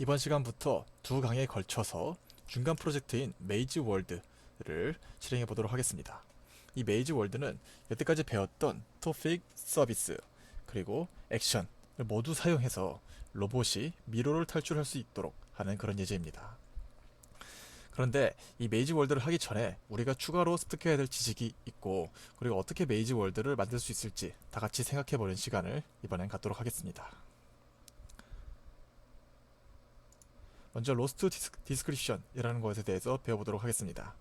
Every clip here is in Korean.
이번 시간부터 두 강에 걸쳐서 중간 프로젝트인 메이즈 월드를 실행해 보도록 하겠습니다. 이 메이즈 월드는 여태까지 배웠던 토픽, 서비스, 그리고 액션을 모두 사용해서 로봇이 미로를 탈출할 수 있도록 하는 그런 예제입니다. 그런데 이 메이즈 월드를 하기 전에 우리가 추가로 습득해야 될 지식이 있고 그리고 어떻게 메이즈 월드를 만들 수 있을지 다 같이 생각해 보는 시간을 이번엔 갖도록 하겠습니다. 먼저 로스트 디스크립션이라는 것에 대해서 배워보도록 하겠습니다.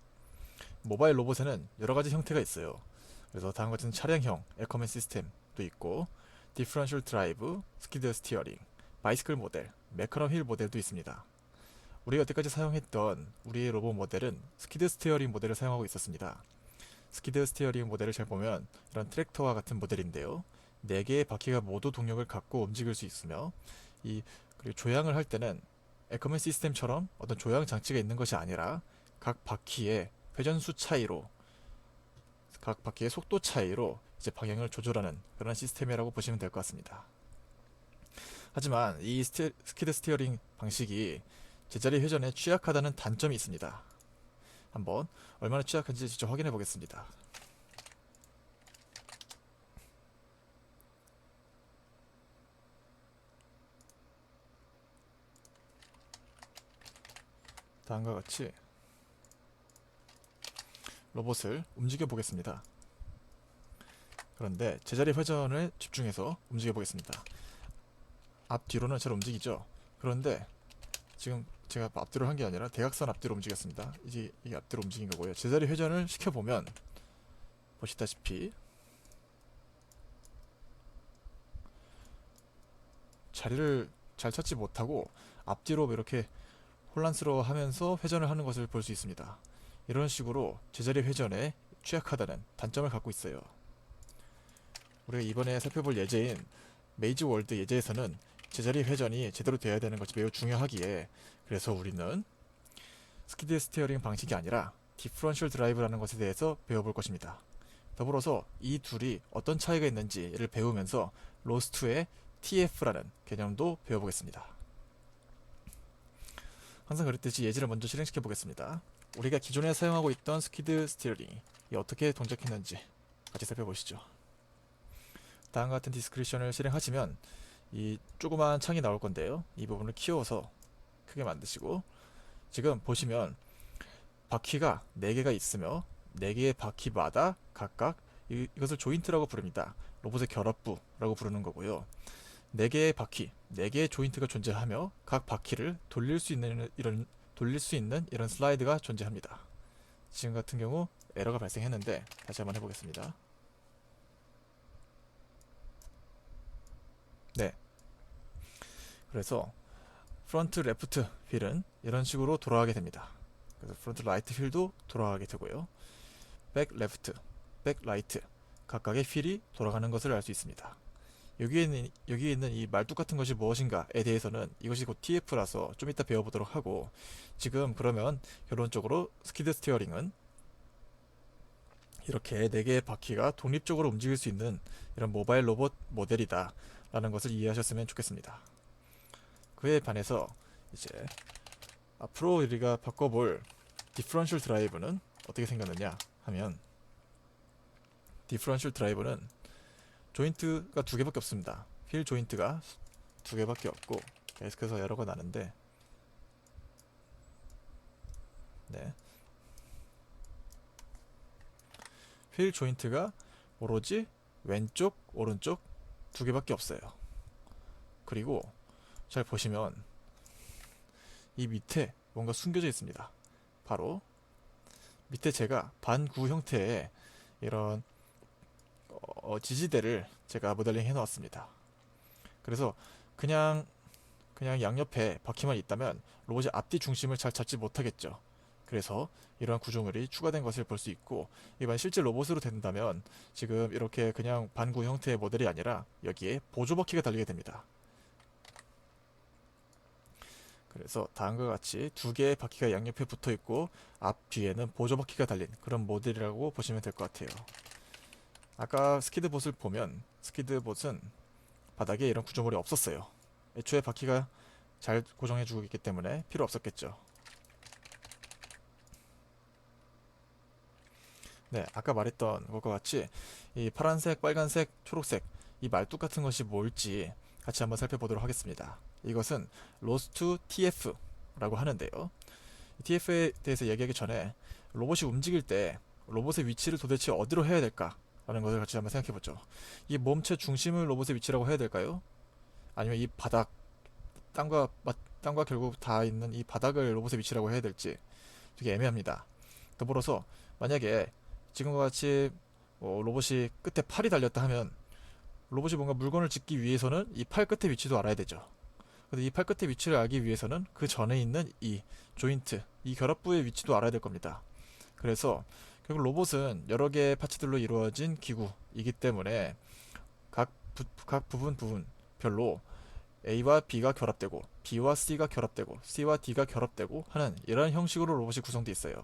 모바일 로봇에는 여러 가지 형태가 있어요. 그래서 다음 같은 차량형 에커맨 시스템도 있고 디퍼런셜 드라이브, 스키드 스티어링, 바이스클 모델, 매커럼 휠 모델도 있습니다. 우리가 여태까지 사용했던 우리의 로봇 모델은 스키드 스티어링 모델을 사용하고 있었습니다. 스키드 스티어링 모델을 잘 보면 이런 트랙터와 같은 모델인데요. 4개의 바퀴가 모두 동력을 갖고 움직일 수 있으며 이 그리고 조향을 할 때는 에커맨 시스템처럼 어떤 조향 장치가 있는 것이 아니라 각 바퀴의 회전수 차이로 각 바퀴의 속도 차이로 이제 방향을 조절하는 그런 시스템이라고 보시면 될 것 같습니다. 하지만 이 스티, 스키드 스티어링 방식이 제자리 회전에 취약하다는 단점이 있습니다. 한번 얼마나 취약한지 직접 확인해 보겠습니다. 다음과 같이 로봇을 움직여 보겠습니다. 그런데 제자리 회전을 집중해서 움직여 보겠습니다. 앞뒤로는 잘 움직이죠. 그런데 지금 제가 앞뒤로 한 게 아니라 대각선 앞뒤로 움직였습니다. 이제 이게 앞뒤로 움직인 거고요. 제자리 회전을 시켜 보면 보시다시피 자리를 잘 찾지 못하고 앞뒤로 이렇게 혼란스러워 하면서 회전을 하는 것을 볼 수 있습니다. 이런 식으로 제자리 회전에 취약하다는 단점을 갖고 있어요. 우리가 이번에 살펴볼 예제인 메이즈 월드 예제에서는 제자리 회전이 제대로 되어야 되는 것이 매우 중요하기에 그래서 우리는 스키드 스티어링 방식이 아니라 디프런셜 드라이브라는 것에 대해서 배워볼 것입니다. 더불어서 이 둘이 어떤 차이가 있는지를 배우면서 로스트의 TF라는 개념도 배워보겠습니다. 항상 그랬듯이 예제를 먼저 실행시켜 보겠습니다. 우리가 기존에 사용하고 있던 스키드 스티어링이 어떻게 동작했는지 같이 살펴보시죠. 다음과 같은 디스크리션을 실행하시면 이 조그마한 창이 나올 건데요. 이 부분을 키워서 크게 만드시고 지금 보시면 바퀴가 4개가 있으며 4개의 바퀴마다 각각 이, 이것을 조인트라고 부릅니다. 로봇의 결합부라고 부르는 거고요. 4개의 바퀴, 4개의 조인트가 존재하며 각 바퀴를 돌릴 수 있는 이런 돌릴 수 있는 이런 슬라이드가 존재합니다. 지금 같은 경우 에러가 발생했는데 다시 한번 해보겠습니다. 네. 그래서 프론트 레프트 휠은 이런 식으로 돌아가게 됩니다. 그래서 프론트 라이트 휠도 돌아가게 되고요. 백 레프트, 백 라이트 각각의 휠이 돌아가는 것을 알 수 있습니다. 여기에 있는, 여기에 있는 이 말뚝 같은 것이 무엇인가에 대해서는 이것이 곧 TF라서 좀 이따 배워보도록 하고 지금 그러면 결론적으로 스키드 스티어링은 이렇게 4개의 바퀴가 독립적으로 움직일 수 있는 이런 모바일 로봇 모델이다 라는 것을 이해하셨으면 좋겠습니다. 그에 반해서 이제 앞으로 우리가 바꿔볼 디프런셜 드라이브는 어떻게 생겼느냐 하면 디프런셜 드라이브는 조인트가 두 개밖에 없습니다. 휠 조인트가 두 개밖에 없고 계속해서 에러가 나는데 네. 휠 조인트가 오로지 왼쪽, 오른쪽 두 개밖에 없어요. 그리고 잘 보시면 이 밑에 뭔가 숨겨져 있습니다. 바로 밑에 제가 반구 형태의 이런 어, 지지대를 제가 모델링 해 놓았습니다. 그래서 그냥 그냥 양옆에 바퀴만 있다면 로봇의 앞뒤 중심을 잘 잡지 못하겠죠. 그래서 이러한 구조물이 추가된 것을 볼 수 있고 이번 실제 로봇으로 된다면 지금 이렇게 그냥 반구 형태의 모델이 아니라 여기에 보조 바퀴가 달리게 됩니다. 그래서 다음과 같이 두 개의 바퀴가 양옆에 붙어 있고 앞 뒤에는 보조 바퀴가 달린 그런 모델이라고 보시면 될 것 같아요. 아까 스키드봇을 보면 스키드봇은 바닥에 이런 구조물이 없었어요. 애초에 바퀴가 잘 고정해주고 있기 때문에 필요 없었겠죠. 네, 아까 말했던 것과 같이 이 파란색, 빨간색, 초록색 이 말뚝 같은 것이 뭘지 같이 한번 살펴보도록 하겠습니다. 이것은 로스트 TF라고 하는데요. 이 TF에 대해서 얘기하기 전에 로봇이 움직일 때 로봇의 위치를 도대체 어디로 해야 될까 라는 것을 같이 한번 생각해 보죠. 이 몸체 중심을 로봇의 위치라고 해야 될까요? 아니면 이 바닥 땅과 맞- 땅과 결국 닿아 있는 이 바닥을 로봇의 위치라고 해야 될지 되게 애매합니다. 더불어서 만약에 지금과 같이 뭐 로봇이 끝에 팔이 달렸다 하면 로봇이 뭔가 물건을 짓기 위해서는 이 팔 끝의 위치도 알아야 되죠. 근데 이 팔 끝의 위치를 알기 위해서는 그 전에 있는 이 조인트, 이 결합부의 위치도 알아야 될 겁니다. 그래서 결국 로봇은 여러 개의 파츠들로 이루어진 기구이기 때문에 각, 부, 각 부분 부분별로 A와 B가 결합되고 B와 C가 결합되고 C와 D가 결합되고 하는 이러한 형식으로 로봇이 구성되어 있어요.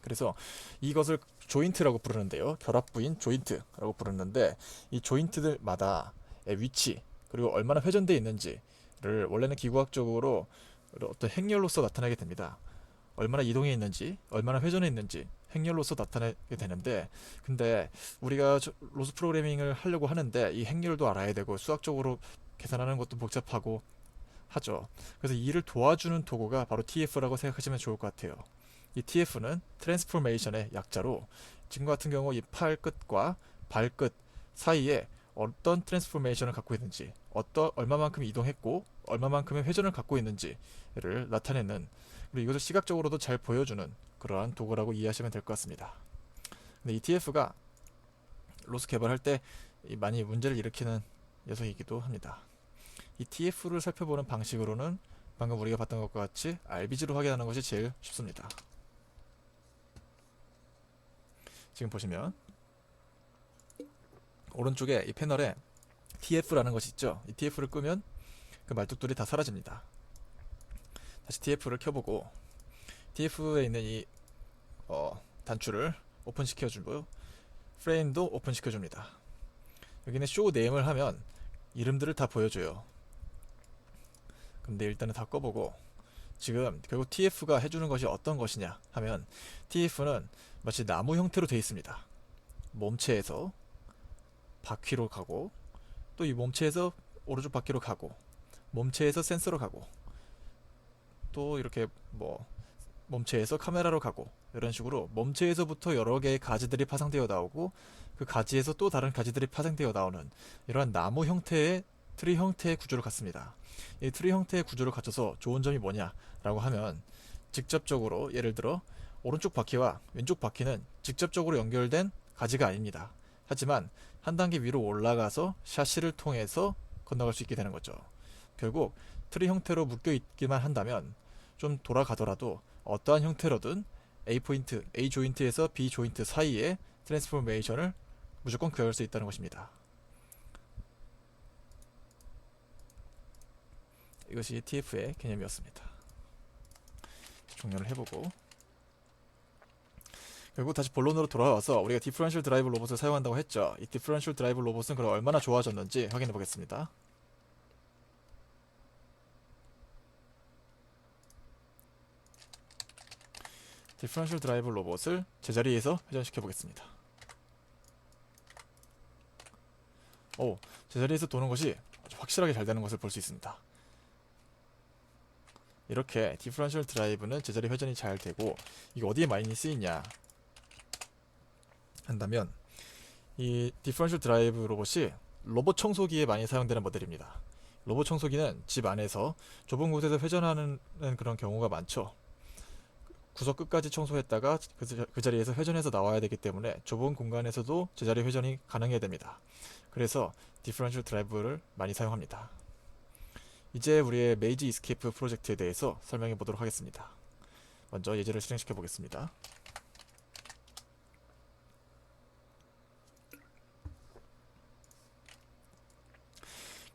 그래서 이것을 조인트라고 부르는데요. 결합부인 조인트라고 부르는데 이 조인트들마다의 위치 그리고 얼마나 회전되어 있는지를 원래는 기구학적으로 어떤 행렬로서 나타나게 됩니다. 얼마나 이동해 있는지, 얼마나 회전해 있는지 행렬로서 나타나게 되는데 근데 우리가 저- 로스 프로그래밍을 하려고 하는데 이 행렬도 알아야 되고 수학적으로 계산하는 것도 복잡하고 하죠. 그래서 이를 도와주는 도구가 바로 TF라고 생각하시면 좋을 것 같아요. 이 TF는 트랜스포메이션의 약자로 지금과 같은 경우 이 팔 끝과 발 끝 사이에 어떤 트랜스포메이션을 갖고 있는지, 어떤 얼마만큼 이동했고 얼마만큼의 회전을 갖고 있는지를 나타내는 그리고 이것을 시각적으로도 잘 보여주는 그러한 도구라고 이해하시면 될 것 같습니다. 근데 이 TF가 로스 개발할 때이 많이 문제를 일으키는 녀석이기도 합니다. 이 TF를 살펴보는 방식으로는 방금 우리가 봤던 것과 같이 RBG로 확인하는 것이 제일 쉽습니다. 지금 보시면 오른쪽에 이 패널에 TF라는 것이 있죠. 이 TF를 끄면 그 말뚝들이 다 사라집니다. 다시 TF를 켜보고 TF에 있는 이 어, 단추를 오픈 시켜 주고 프레임도 오픈 시켜 줍니다. 여기는 쇼 네임을 하면 이름들을 다 보여줘요. 근데 일단은 다 꺼보고 지금 결국 TF가 해주는 것이 어떤 것이냐 하면 TF는 마치 나무 형태로 되어 있습니다. 몸체에서 바퀴로 가고 또 이 몸체에서 오른쪽 바퀴로 가고 몸체에서 센서로 가고 또 이렇게 뭐 몸체에서 카메라로 가고 이런 식으로 몸체에서부터 여러 개의 가지들이 파생되어 나오고 그 가지에서 또 다른 가지들이 파생되어 나오는 이러한 나무 형태의 트리 형태의 구조를 갖습니다. 이 트리 형태의 구조를 갖춰서 좋은 점이 뭐냐라고 하면 직접적으로 예를 들어 오른쪽 바퀴와 왼쪽 바퀴는 직접적으로 연결된 가지가 아닙니다. 하지만 한 단계 위로 올라가서 샤시를 통해서 건너갈 수 있게 되는 거죠. 결국 트리 형태로 묶여 있기만 한다면 좀 돌아가더라도 어떠한 형태로든 A 포인트, A 조인트에서 B 조인트 사이에 트랜스포메이션을 무조건 구할 수 있다는 것입니다. 이것이 TF의 개념이었습니다. 종료를 해보고 결국 다시 본론으로 돌아와서 우리가 디퍼런셜 드라이브 로봇을 사용한다고 했죠. 이 디퍼런셜 드라이브 로봇은 그럼 얼마나 좋아졌는지 확인해 보겠습니다. 디퍼런셜 드라이브 로봇을 제자리에서 회전시켜 보겠습니다. 오, 제자리에서 도는 것이 확실하게 잘 되는 것을 볼 수 있습니다. 이렇게 디퍼런셜 드라이브는 제자리 회전이 잘 되고 이게 어디에 많이 쓰이냐 한다면 이 디퍼런셜 드라이브 로봇이 로봇 청소기에 많이 사용되는 모델입니다. 로봇 청소기는 집 안에서 좁은 곳에서 회전하는 그런 경우가 많죠. 구석 끝까지 청소했다가 그, 자- 그 자리에서 회전해서 나와야 되기 때문에 좁은 공간에서도 제자리 회전이 가능해야 됩니다. 그래서 디퍼런셜 드라이브를 많이 사용합니다. 이제 우리의 메이지 이스케이프 프로젝트에 대해서 설명해 보도록 하겠습니다. 먼저 예제를 실행시켜 보겠습니다.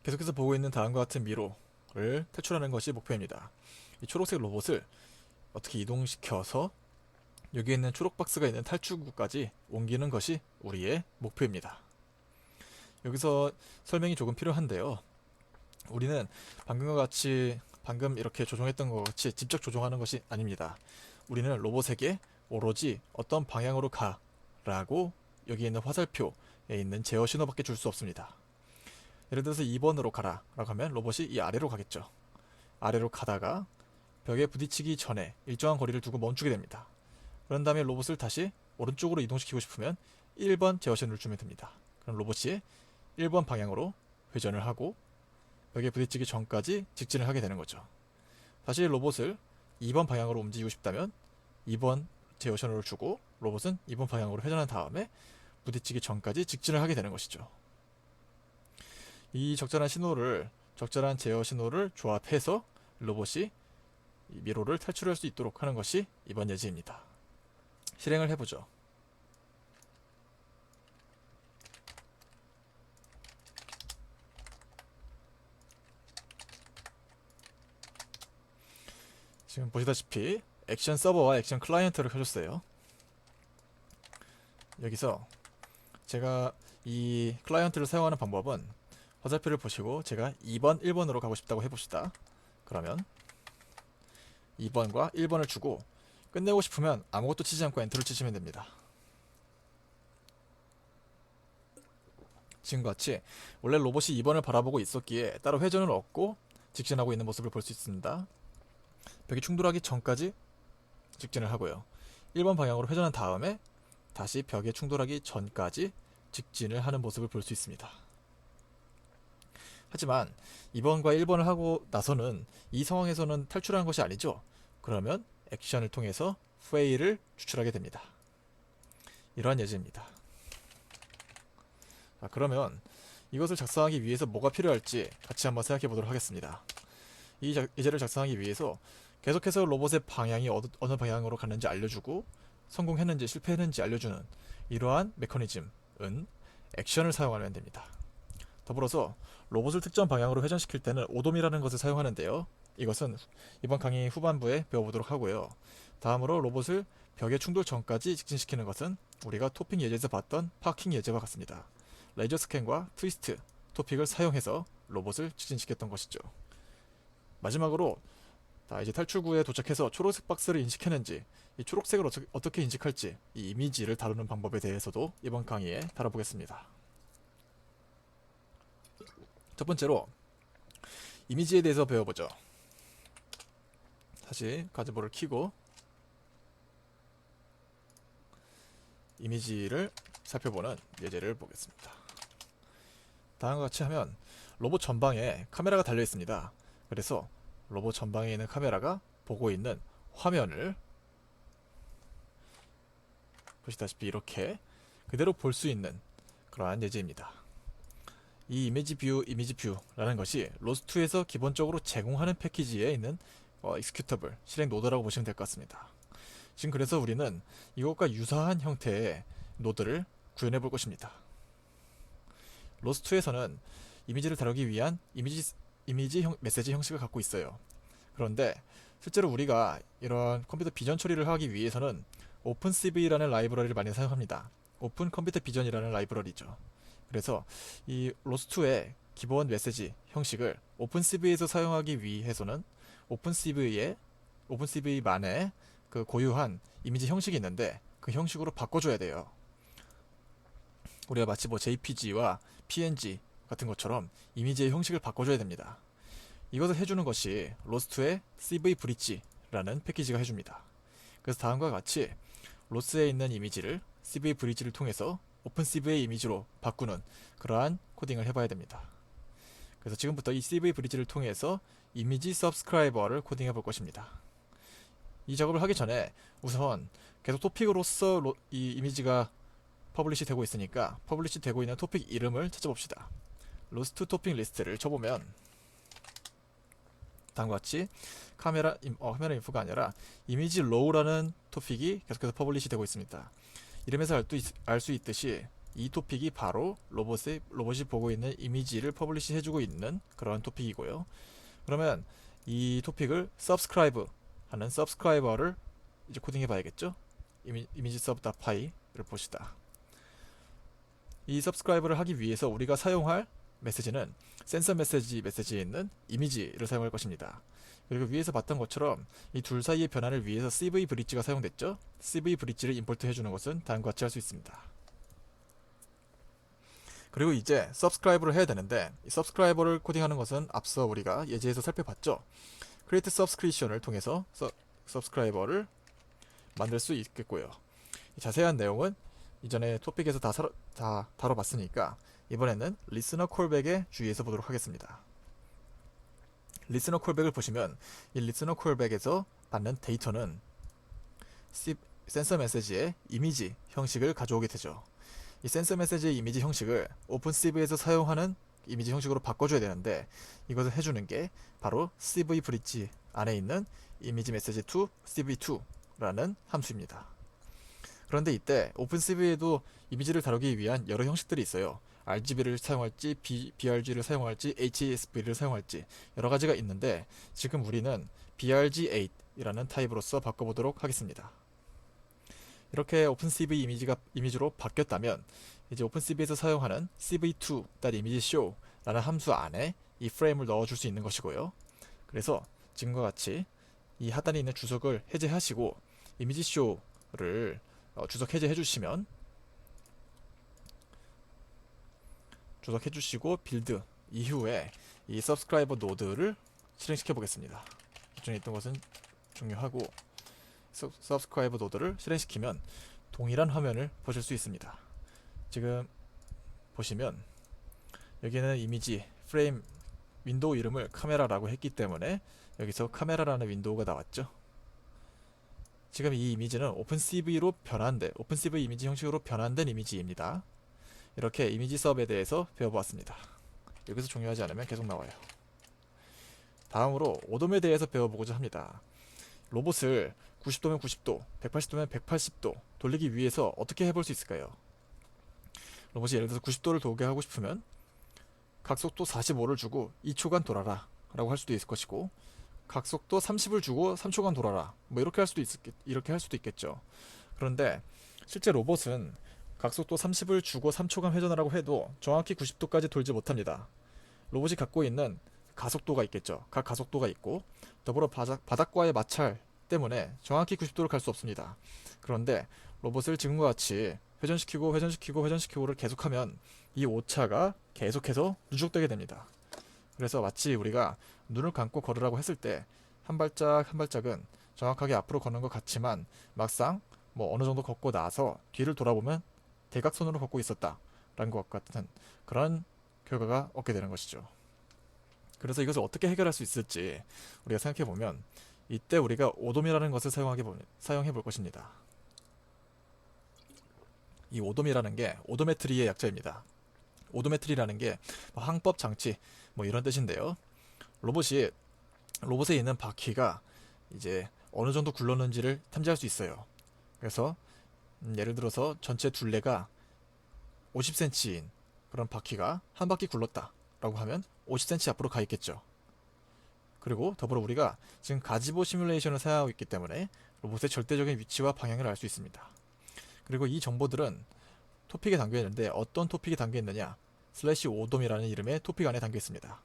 계속해서 보고 있는 다음과 같은 미로를 탈출하는 것이 목표입니다. 이 초록색 로봇을 어떻게 이동시켜서 여기 있는 초록 박스가 있는 탈출구까지 옮기는 것이 우리의 목표입니다. 여기서 설명이 조금 필요한데요. 우리는 방금과 같이 방금 이렇게 조종했던 것 같이 직접 조종하는 것이 아닙니다. 우리는 로봇에게 오로지 어떤 방향으로 가라고 여기 있는 화살표에 있는 제어 신호밖에 줄 수 없습니다. 예를 들어서 2번으로 가라 라고 하면 로봇이 이 아래로 가겠죠. 아래로 가다가 벽에 부딪히기 전에 일정한 거리를 두고 멈추게 됩니다. 그런 다음에 로봇을 다시 오른쪽으로 이동시키고 싶으면 1번 제어 신호를 주면 됩니다. 그럼 로봇이 1번 방향으로 회전을 하고 벽에 부딪히기 전까지 직진을 하게 되는 거죠. 다시 로봇을 2번 방향으로 움직이고 싶다면 2번 제어 신호를 주고 로봇은 2번 방향으로 회전한 다음에 부딪히기 전까지 직진을 하게 되는 것이죠. 이 적절한 신호를 적절한 제어 신호를 조합해서 로봇이 이 미로를 탈출할 수 있도록 하는 것이 이번 예제입니다. 실행을 해보죠. 지금 보시다시피 액션 서버와 액션 클라이언트를 켜줬어요. 여기서 제가 이 클라이언트를 사용하는 방법은 화살표를 보시고 제가 2번, 1번으로 가고 싶다고 해봅시다. 그러면 2번과 1번을 주고 끝내고 싶으면 아무것도 치지 않고 엔터를 치시면 됩니다. 지금과 같이 원래 로봇이 2번을 바라보고 있었기에 따로 회전을 얻고 직진하고 있는 모습을 볼 수 있습니다. 벽이 충돌하기 전까지 직진을 하고요. 1번 방향으로 회전한 다음에 다시 벽에 충돌하기 전까지 직진을 하는 모습을 볼 수 있습니다. 하지만 2번과 1번을 하고 나서는 이 상황에서는 탈출하는 것이 아니죠. 그러면 액션을 통해서 페이를 추출하게 됩니다. 이러한 예제입니다. 자, 그러면 이것을 작성하기 위해서 뭐가 필요할지 같이 한번 생각해 보도록 하겠습니다. 이 자- 예제를 작성하기 위해서 계속해서 로봇의 방향이 어느, 어느 방향으로 가는지 알려주고 성공했는지 실패했는지 알려주는 이러한 메커니즘은 액션을 사용하면 됩니다. 더불어서 로봇을 특정 방향으로 회전시킬 때는 오돔이라는 것을 사용하는데요. 이것은 이번 강의 후반부에 배워보도록 하고요. 다음으로 로봇을 벽에 충돌 전까지 직진시키는 것은 우리가 토핑 예제에서 봤던 파킹 예제와 같습니다. 레이저 스캔과 트위스트 토픽을 사용해서 로봇을 직진시켰던 것이죠. 마지막으로 자, 이제 탈출구에 도착해서 초록색 박스를 인식했는지 이 초록색을 어떻게 인식할지 이 이미지를 다루는 방법에 대해서도 이번 강의에 다뤄보겠습니다. 첫 번째로 이미지에 대해서 배워보죠. 다시 가지보를 키고 이미지를 살펴보는 예제를 보겠습니다. 다음과 같이 하면 로봇 전방에 카메라가 달려 있습니다. 그래서 로봇 전방에 있는 카메라가 보고 있는 화면을 보시다시피 이렇게 그대로 볼 수 있는 그러한 예제입니다. 이 이미지 뷰, 이미지 뷰라는 것이 로스2에서 기본적으로 제공하는 패키지에 있는 어, 익스큐터블, 실행 노드라고 보시면 될 것 같습니다. 지금 그래서 우리는 이것과 유사한 형태의 노드를 구현해 볼 것입니다. 로스2에서는 이미지를 다루기 위한 이미지, 이미지 형, 메시지 형식을 갖고 있어요. 그런데 실제로 우리가 이런 컴퓨터 비전 처리를 하기 위해서는 오픈CV라는 라이브러리를 많이 사용합니다. 오픈 컴퓨터 비전이라는 라이브러리죠. 그래서 이 로스2의 기본 메시지 형식을 오픈CV에서 사용하기 위해서는 오픈CV의 오픈CV만의 그 고유한 이미지 형식이 있는데 그 형식으로 바꿔줘야 돼요. 우리가 마치 뭐 JPG와 PNG 같은 것처럼 이미지의 형식을 바꿔줘야 됩니다. 이것을 해주는 것이 로스트의 CV 브릿지라는 패키지가 해줍니다. 그래서 다음과 같이 로스에 있는 이미지를 CV 브릿지를 통해서 오픈 CV의 이미지로 바꾸는 그러한 코딩을 해봐야 됩니다. 그래서 지금부터 이 CV 브릿지를 통해서 이미지 서브스크라이버를 코딩해 볼 것입니다. 이 작업을 하기 전에 우선 계속 토픽으로서 로- 이 이미지가 퍼블리시 되고 있으니까 퍼블리시 되고 있는 토픽 이름을 찾아봅시다. 로스트 토픽 리스트를 쳐보면 다음과 같이 카메라 임, 어, 카메라 인포가 아니라 이미지 로우라는 토픽이 계속해서 퍼블리시 되고 있습니다. 이름에서 알 수 있듯이 이 토픽이 바로 로봇의 로봇이 보고 있는 이미지를 퍼블리시 해주고 있는 그런 토픽이고요. 그러면 이 토픽을 subscribe 하는 subscriber를 이제 코딩해 봐야겠죠? 이미, 이미지 sub.py를 보시다. 이 subscribe를 하기 위해서 우리가 사용할 메시지는 센서 메시지 메시지에 있는 이미지를 사용할 것입니다. 그리고 위에서 봤던 것처럼 이 둘 사이의 변화를 위해서 CV 브릿지가 사용됐죠. CV 브릿지를 임포트 해주는 것은 다음과 같이 할 수 있습니다. 그리고 이제 subscribe를 해야 되는데 이 subscriber를 코딩하는 것은 앞서 우리가 예제에서 살펴봤죠. create subscription을 통해서 서, subscriber를 만들 수 있겠고요. 이 자세한 내용은 이전에 토픽에서 다, 다 다뤄봤으니까 이번에는 리스너 콜백에 주의해서 보도록 하겠습니다. 리스너 콜백을 보시면 이 리스너 콜백에서 받는 데이터는 센서 메시지의 이미지 형식을 가져오게 되죠. 이 센서 메시지의 이미지 형식을 오픈CV에서 사용하는 이미지 형식으로 바꿔줘야 되는데 이것을 해주는 게 바로 CV 브릿지 안에 있는 이미지 메시지 to CV2라는 함수입니다. 그런데 이때 오픈CV에도 이미지를 다루기 위한 여러 형식들이 있어요. RGB를 사용할지, BRG를 사용할지, HESV를 사용할지 여러 가지가 있는데 지금 우리는 BRG8이라는 타입으로서 바꿔보도록 하겠습니다. 이렇게 오픈CV 이미지가 이미지로 바뀌었다면 이제 오픈CV에서 사용하는 cv2.imageShow라는 함수 안에 이 프레임을 넣어줄 수 있는 것이고요. 그래서 지금과 같이 이 하단에 있는 주석을 해제하시고 이미지쇼를 어, 주석 해제해 주시면 주석 해주시고 빌드 이후에 이 서브스크라이버 노드를 실행시켜 보겠습니다. 기존에 있던 것은 중요하고 서- 서브스크라이버 노드를 실행시키면 동일한 화면을 보실 수 있습니다. 지금 보시면 여기는 이미지 프레임 윈도우 이름을 카메라라고 했기 때문에 여기서 카메라라는 윈도우가 나왔죠. 지금 이 이미지는 오픈CV로 변환된 오픈CV 이미지 형식으로 변환된 이미지입니다. 이렇게 이미지 서브에 대해서 배워보았습니다. 여기서 중요하지 않으면 계속 나와요. 다음으로 오돔에 대해서 배워보고자 합니다. 로봇을 90도면 90도, 180도면 180도 돌리기 위해서 어떻게 해볼 수 있을까요? 로봇이 예를 들어서 90도를 돌게 하고 싶으면 각속도 45를 주고 2초간 돌아라 라고 할 수도 있을 것이고 각속도 30을 주고 3초간 돌아라 뭐 이렇게 할 수도 있 이렇게 할 수도 있겠죠. 그런데 실제 로봇은 각속도 30을 주고 3초간 회전하라고 해도 정확히 90도까지 돌지 못합니다. 로봇이 갖고 있는 가속도가 있겠죠. 각 가속도가 있고 더불어 바닥, 바닥과의 마찰 때문에 정확히 90도를 갈 수 없습니다. 그런데 로봇을 지금과 같이 회전시키고 회전시키고 회전시키고를 계속하면 이 오차가 계속해서 누적되게 됩니다. 그래서 마치 우리가 눈을 감고 걸으라고 했을 때 한 발짝 한 발짝은 정확하게 앞으로 걷는 것 같지만 막상 뭐 어느 정도 걷고 나서 뒤를 돌아보면 대각선으로 걷고 있었다 라는 것 같은 그런 결과가 얻게 되는 것이죠. 그래서 이것을 어떻게 해결할 수 있을지 우리가 생각해 보면 이때 우리가 오돔이라는 것을 사용하게 보, 사용해 볼 것입니다. 이 오돔이라는 게 오도메트리의 약자입니다. 오도메트리라는 게뭐 항법 장치 뭐 이런 뜻인데요. 로봇이 로봇에 있는 바퀴가 이제 어느 정도 굴렀는지를 탐지할 수 있어요. 그래서 음, 예를 들어서 전체 둘레가 50cm인 그런 바퀴가 한 바퀴 굴렀다 라고 하면 50cm 앞으로 가 있겠죠. 그리고 더불어 우리가 지금 가지보 시뮬레이션을 사용하고 있기 때문에 로봇의 절대적인 위치와 방향을 알 수 있습니다. 그리고 이 정보들은 토픽에 담겨 있는데 어떤 토픽이 담겨 있느냐? 슬래시 오돔이라는 이름의 토픽 안에 담겨 있습니다.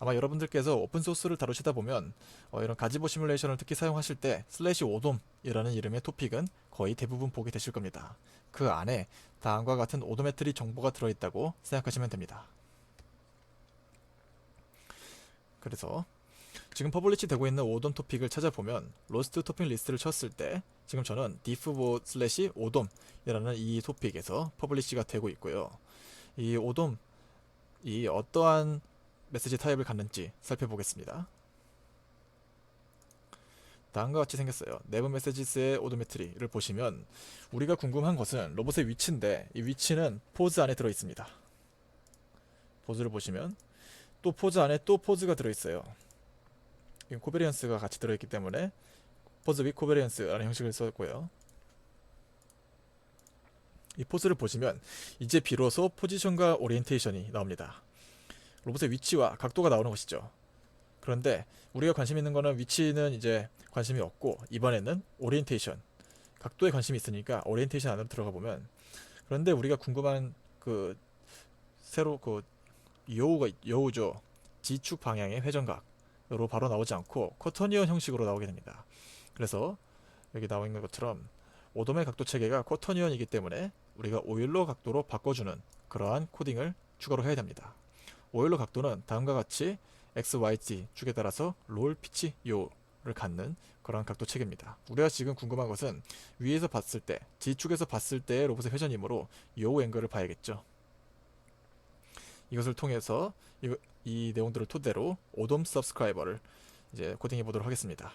아마 여러분들께서 오픈소스를 다루시다 보면 어, 이런 가지보 시뮬레이션을 특히 사용하실 때 슬래시 오돔이라는 이름의 토픽은 거의 대부분 보게 되실 겁니다. 그 안에 다음과 같은 오도메트리 정보가 들어있다고 생각하시면 됩니다. 그래서 지금 퍼블리시 되고 있는 오돔 토픽을 찾아보면 로스트 토픽 리스트를 쳤을 때 지금 저는 디프보 슬래시 오돔이라는 이 토픽에서 퍼블리시가 되고 있고요. 이 오돔 이 어떠한 메시지 타입을 갖는지 살펴보겠습니다. 다음과 같이 생겼어요. 내부 메시지스의 오도메트리를 보시면 우리가 궁금한 것은 로봇의 위치인데 이 위치는 포즈 안에 들어 있습니다. 포즈를 보시면 또 포즈 안에 또 포즈가 들어 있어요. 이건 코베리언스가 같이 들어 있기 때문에 포즈 위 코베리언스라는 형식을 썼고요. 이 포즈를 보시면 이제 비로소 포지션과 오리엔테이션이 나옵니다. 로봇의 위치와 각도가 나오는 것이죠. 그런데 우리가 관심 있는 거는 위치는 이제 관심이 없고 이번에는 오리엔테이션 각도에 관심이 있으니까 오리엔테이션 안으로 들어가 보면 그런데 우리가 궁금한 그 새로 그 여우가 여우죠. 지축 방향의 회전각으로 바로 나오지 않고 쿼터니언 형식으로 나오게 됩니다. 그래서 여기 나와 있는 것처럼 오돔의 각도 체계가 쿼터니언이기 때문에 우리가 오일러 각도로 바꿔주는 그러한 코딩을 추가로 해야 됩니다. 오일러 각도는 다음과 같이 x, y, z 축에 따라서 롤, 피치, 요를 갖는 그러한 각도 체계입니다. 우리가 지금 궁금한 것은 위에서 봤을 때, G축에서 봤을 때의 로봇의 회전이므로 요 앵글을 봐야겠죠. 이것을 통해서 이, 이 내용들을 토대로 오돔 서브스크라이버를 이제 코딩해 보도록 하겠습니다.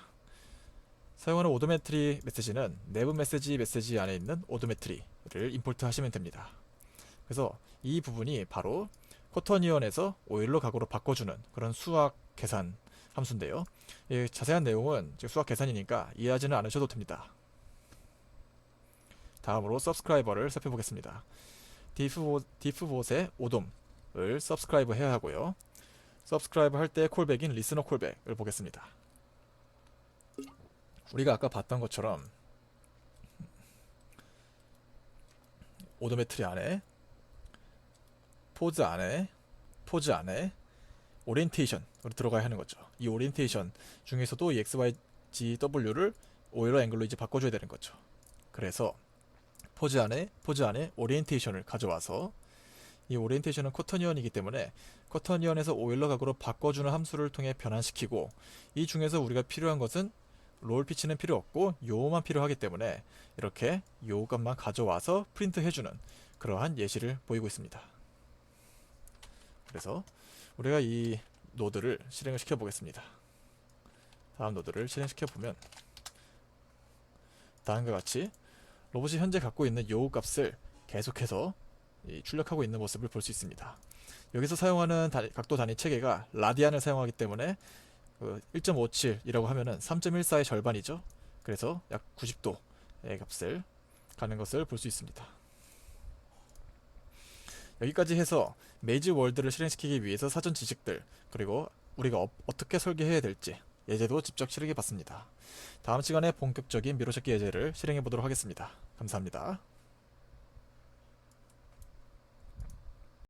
사용하는 오도메트리 메시지는 내부 메시지 메시지 안에 있는 오도메트리를 임포트 하시면 됩니다. 그래서 이 부분이 바로 쿼터니언에서 오일러 각으로 바꿔주는 그런 수학 계산 함수인데요. 이 자세한 내용은 수학 계산이니까 이해하지는 않으셔도 됩니다. 다음으로 서브스크라이버를 살펴보겠습니다. 디프봇의 오돔을 서브스크라이브 해야 하고요. 서브스크라이브 할 때 콜백인 리스너 콜백을 보겠습니다. 우리가 아까 봤던 것처럼 오도메트리 안에 포즈 안에 포즈 안에 오리엔테이션으로 들어가야 하는 거죠. 이 오리엔테이션 중에서도 이 x, y, g, w를 오일러 앵글로 이제 바꿔줘야 되는 거죠. 그래서 포즈 안에 포즈 안에 오리엔테이션을 가져와서 이 오리엔테이션은 쿼터니언이기 때문에 쿼터니언에서 오일러 각으로 바꿔주는 함수를 통해 변환시키고 이 중에서 우리가 필요한 것은 롤 피치는 필요 없고 요만 필요하기 때문에 이렇게 요 값만 가져와서 프린트 해주는 그러한 예시를 보이고 있습니다. 그래서 우리가 이 노드를 실행을 시켜 보겠습니다. 다음 노드를 실행시켜 보면 다음과 같이 로봇이 현재 갖고 있는 요 값을 계속해서 이 출력하고 있는 모습을 볼 수 있습니다. 여기서 사용하는 다- 각도 단위 체계가 라디안을 사용하기 때문에 그 1.57이라고 하면은 3.14의 절반이죠. 그래서 약 90도의 값을 가는 것을 볼 수 있습니다. 여기까지 해서 메이지 월드를 실행시키기 위해서 사전 지식들 그리고 우리가 어, 어떻게 설계해야 될지 예제도 직접 실행해 봤습니다. 다음 시간에 본격적인 미로찾기 예제를 실행해 보도록 하겠습니다. 감사합니다.